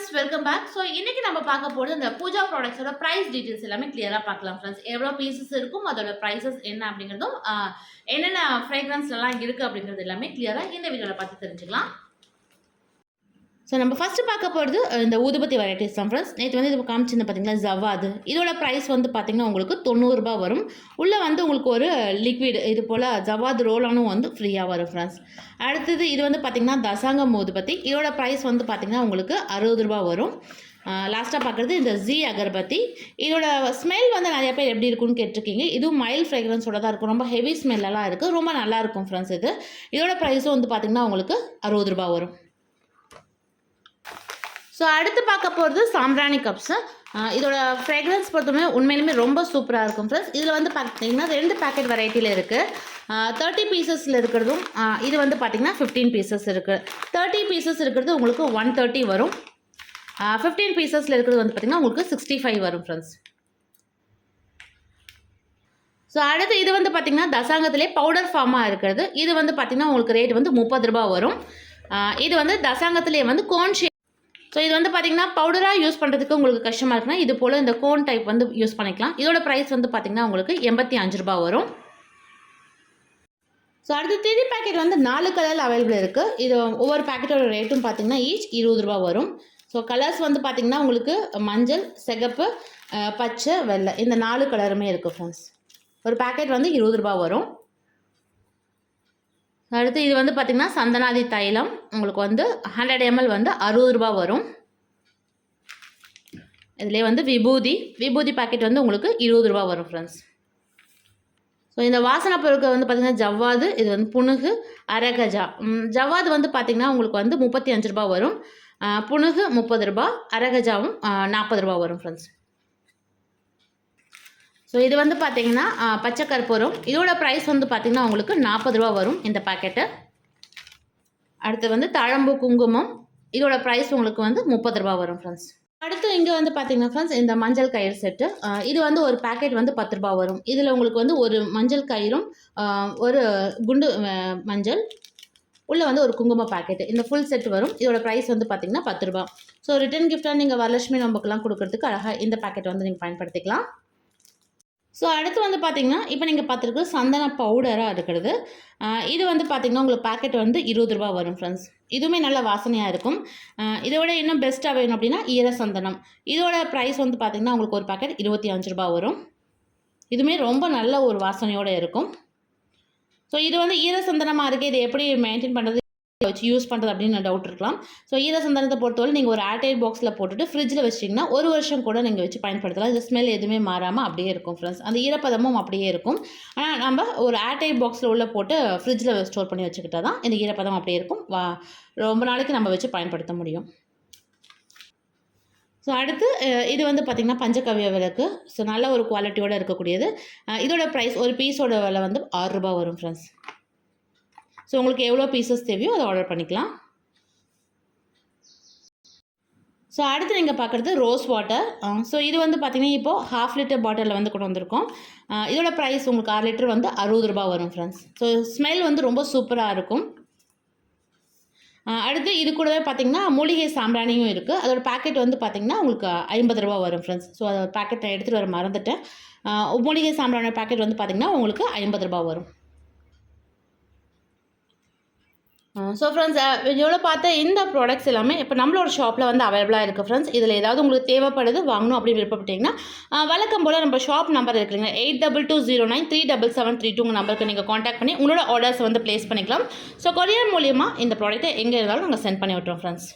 Friends welcome back so இன்னைக்கு நம்ம பார்க்க போகிறது இந்த பூஜா ப்ராடக்ட்ஸோட ப்ரைஸ் டீட்டெயில்ஸ் எல்லாமே கிளியராக பார்க்கலாம் ஃப்ரெண்ட்ஸ் எவ்வளோ பீசஸ் இருக்கும் அதோட ப்ரைஸஸ் என்ன அப்படிங்கிறதும் என்னென்ன என்னென்ன ஃப்ரேக்ரன்ஸ்லாம் இருக்குது அப்படிங்கிறது எல்லாமே கிளியராக இந்த வீடியோவில் பார்த்து தெரிஞ்சுக்கலாம். ஸோ நம்ம ஃபஸ்ட்டு பார்க்க போகிறது இந்த ஊதுபத்தி வெரைட்டிஸ் தான் ஃப்ரெண்ட்ஸ் நேற்று வந்து இது காமிச்சிருந்த பார்த்தீங்களா ஜவ்வாது. இதோட ப்ரைஸ் வந்து பார்த்தீங்கன்னா உங்களுக்கு தொண்ணூறுரூபா வரும். உள்ளே வந்து உங்களுக்கு ஒரு லிக்விட் இது போல் ஜவ்வாது ரோலானும் வந்து ஃப்ரீயாக வரும் ஃப்ரெண்ட்ஸ் அடுத்தது இது வந்து பார்த்தீங்கன்னா தசாங்கம் ஊதுபத்தி. இதோட ப்ரைஸ் வந்து பார்த்தீங்கன்னா உங்களுக்கு அறுபது ரூபா வரும் லாஸ்ட்டாக பார்க்குறது இந்த ஜி அகர்பத்தி. இதோட ஸ்மெல் வந்து நிறைய பேர் எப்படி இருக்குன்னு கேட்டிருக்கீங்க. இதுவும் மைல்ட் ஃப்ரேக்ரன்ஸோட தான் இருக்கும். ரொம்ப ஹெவி ஸ்மெல்லாம் இருக்குது ரொம்ப நல்லாயிருக்கும் ஃப்ரெண்ட்ஸ் இது. இதோட ப்ரைஸும் வந்து பார்த்தீங்கன்னா உங்களுக்கு அறுபது ரூபா வரும். ஸோ அடுத்து பார்க்க போகிறது சாம்பிராணி கப்ஸு இதோட ஃப்ரேக்ரன்ஸ் பொறுத்தவரை உண்மையிலுமே ரொம்ப சூப்பராக இருக்கும் ஃப்ரெண்ட்ஸ் இதில் வந்து பார்த்தீங்கன்னா ரெண்டு பேக்கெட் வெரைட்டியில் இருக்குது தேர்ட்டி பீசஸில் இருக்கிறதும் இது வந்து பார்த்தீங்கன்னா ஃபிஃப்டீன் பீசஸ் இருக்குது தேர்ட்டி பீசஸ் இருக்கிறது உங்களுக்கு ஒன் தேர்ட்டி வரும். ஃபிஃப்டீன் பீசஸில் இருக்கிறது வந்து பார்த்தீங்கன்னா உங்களுக்கு சிக்ஸ்டி ஃபைவ் வரும் ஃப்ரெண்ட்ஸ் ஸோ அடுத்து இது வந்து பார்த்திங்கன்னா தசாங்கத்திலே பவுடர் ஃபார்மாக இருக்கிறது. இது வந்து பார்த்திங்கன்னா உங்களுக்கு ரேட் வந்து முப்பது ரூபா வரும். இது வந்து தசாங்கத்திலே வந்து கோன் ஸோ இது வந்து பார்த்திங்கன்னா பவுடராக யூஸ் பண்ணுறதுக்கு உங்களுக்கு கஷ்டமாக இருக்குன்னா இது போல் இந்த கோன் டைப் வந்து யூஸ் பண்ணிக்கலாம். இதோட ப்ரைஸ் வந்து பார்த்திங்கன்னா உங்களுக்கு எண்பத்தி அஞ்சு ரூபா வரும். ஸோ அடுத்த த்ரீ பேக்கெட் வந்து நாலு கலரில் அவைலபிள் இருக்குது இது ஒவ்வொரு பேக்கெட்டோட ரேட்டும் பார்த்தீங்கன்னா ஈச் இருபது ரூபா வரும். ஸோ கலர்ஸ் வந்து பார்த்தீங்கன்னா உங்களுக்கு மஞ்சள் சிகப்பு பச்சை வெள்ளை இந்த நாலு கலருமே இருக்குது ஃப்ரெண்ட்ஸ் ஒரு பேக்கெட் வந்து இருபது ரூபா வரும். அடுத்து இது வந்து பார்த்திங்கன்னா சந்தனாதி தைலம். உங்களுக்கு வந்து ஹண்ட்ரட் எம்எல் வந்து அறுபது ரூபா வரும். இதுலேயே வந்து விபூதி. விபூதி பாக்கெட் வந்து உங்களுக்கு இருபது ரூபா வரும் ஃப்ரெண்ட்ஸ் ஸோ இந்த வாசனை பொருட்கள் வந்து பார்த்திங்கன்னா ஜவ்வாது இது வந்து புணுகு அரகஜா. ஜவ்வாது வந்து பார்த்திங்கன்னா உங்களுக்கு வந்து முப்பத்தி அஞ்சு ரூபா வரும். புணுகு முப்பது ரூபா அரகஜாவும் நாற்பது ரூபா வரும் ஃப்ரெண்ட்ஸ் ஸோ இது வந்து பார்த்தீங்கன்னா ஆ, பச்சை கற்பூரம். இதோட ப்ரைஸ் வந்து பார்த்தீங்கன்னா உங்களுக்கு நாற்பது ரூபா வரும் இந்த பாக்கெட்டு அடுத்து வந்து தழம்பு குங்குமம். இதோட ப்ரைஸ் உங்களுக்கு வந்து முப்பது ரூபா வரும் ஃப்ரெண்ட்ஸ் அடுத்து இங்கே வந்து பார்த்தீங்கன்னா ஃப்ரெண்ட்ஸ் இந்த மஞ்சள் கயிறு செட்டு. இது வந்து ஒரு பேக்கெட் வந்து பத்து ரூபா வரும். இதில் உங்களுக்கு வந்து ஒரு மஞ்சள் கயிறும் ஒரு குண்டு மஞ்சள். உள்ளே வந்து ஒரு குங்கும பாக்கெட்டு இந்த ஃபுல் செட் வரும். இதோட ப்ரைஸ் வந்து பார்த்தீங்கன்னா பத்து ரூபா. ஸோ ரிட்டன் கிஃப்டாக நீங்கள் வரலட்சுமி நம்பக்கெலாம் கொடுக்கறதுக்கு அழகாக இந்த பேக்கெட் வந்து நீங்கள் பயன்படுத்திக்கலாம். ஸோ அடுத்து வந்து பார்த்தீங்கன்னா இப்போ நீங்கள் பார்த்துருக்கு சந்தன பவுடராக இருக்கிறது இது வந்து பார்த்திங்கன்னா உங்களுக்கு பாக்கெட் வந்து இருபது ரூபா வரும் ஃப்ரெண்ட்ஸ் இதுவுமே நல்ல வாசனையாக இருக்கும். இதோட இன்னும் பெஸ்ட்டாக வேணும் அப்படின்னா ஈர சந்தனம். இதோட ப்ரைஸ் வந்து பார்த்திங்கன்னா உங்களுக்கு ஒரு பாக்கெட் இருபத்தி அஞ்சு ரூபா வரும். இதுவுமே ரொம்ப நல்ல ஒரு வாசனையோடு இருக்கும். ஸோ இது வந்து ஈர சந்தனமாக இருக்குது இது எப்படி மெயின்டைன் பண்ணுறது வச்சு யூஸ் பண்ணுறது அப்படின்னு டவுட் இருக்கலாம். ஸோ ஈர சந்தனத்தை பொறுத்தவரை நீங்கள் ஒரு ஏர்டைட் பாக்ஸில் போட்டுட்டு ஃப்ரிட்ஜில் வச்சிட்டிங்கன்னா ஒரு வருஷம் கூட நீங்கள் வச்சு பயன்படுத்தலாம். இது ஸ்மெல் எதுவுமே மாறாமல் அப்படியே இருக்கும் ஃப்ரெண்ட்ஸ் அந்த ஈரப்பதமும் அப்படியே இருக்கும். ஆனால் நம்ம ஒரு ஏர்டைட் பாக்ஸில் உள்ள போட்டு ஃப்ரிட்ஜில் ஸ்டோர் பண்ணி வச்சுக்கிட்டா தான் இந்த ஈரப்பதம் அப்படியே இருக்கும். வா ரொம்ப நாளைக்கு நம்ம வச்சு பயன்படுத்த முடியும். ஸோ அடுத்து இது வந்து பார்த்திங்கன்னா பஞ்சகவ்ய விளக்கு. ஸோ நல்ல ஒரு குவாலிட்டியோடு இருக்கக்கூடியது. இதோட ப்ரைஸ் ஒரு பீஸோட விலை வந்து ஆறு ரூபாய் வரும் ஃப்ரெண்ட்ஸ் ஸோ உங்களுக்கு எவ்வளோ பீசஸ் தேவையோ அதை ஆர்டர் பண்ணிக்கலாம். ஸோ அடுத்து நீங்கள் பார்க்குறது ரோஸ் வாட்டர் ஸோ இது வந்து பார்த்தீங்கன்னா இப்போது ஹாஃப் லிட்டர் பாட்டிலில் வந்து கொண்டு வந்திருக்கோம். இதோட ப்ரைஸ் உங்களுக்கு ஆறு லிட்டர் வந்து அறுபது ரூபாய் வரும் ஃப்ரெண்ட்ஸ் ஸோ ஸ்மெல் வந்து ரொம்ப சூப்பராக இருக்கும். அடுத்து இது கூடவே பார்த்திங்கன்னா மூலிகை சாம்பிராணியும் இருக்குது அதோடய பேக்கெட் வந்து பார்த்தீங்கன்னா உங்களுக்கு ஐம்பது ரூபா வரும் ஃப்ரெண்ட்ஸ் ஸோ அதோட பேக்கெட் நான் எடுத்துகிட்டு வர மறந்துட்டேன். மூலிகை சாம்பிராணி பேக்கெட் வந்து பார்த்தீங்கன்னா உங்களுக்கு ஐம்பது ரூபா வரும். ஸோ ஃப்ரெண்ட்ஸ் வீடியோவில் பார்த்த இந்த ப்ராடக்ட்ஸ் எல்லாமே இப்போ நம்மளோட ஷாப்பில் வந்து அவைலபிளாக இருக்குது ஃப்ரெண்ட்ஸ் இதில் ஏதாவது உங்களுக்கு தேவைப்படுது வாங்கணும் அப்படின்னு விருப்பப்பட்டீங்கன்னா வழக்கம் போல் நம்ம ஷாப் நம்பர் இருக்குதுங்க eight double two zero nine three double seven three two நம்பருக்கு நீங்கள் காண்டாக்ட் பண்ணி உங்களோட ஆர்டர்ஸ் வந்து ப்ளேஸ் பண்ணிக்கலாம். ஸோ கொரியர் மூலியமாக இந்த ப்ராடக்ட்டை எங்கே இருந்தாலும் நாங்கள் சென்ட் பண்ணி விட்டுறோம் ஃப்ரெண்ட்ஸ்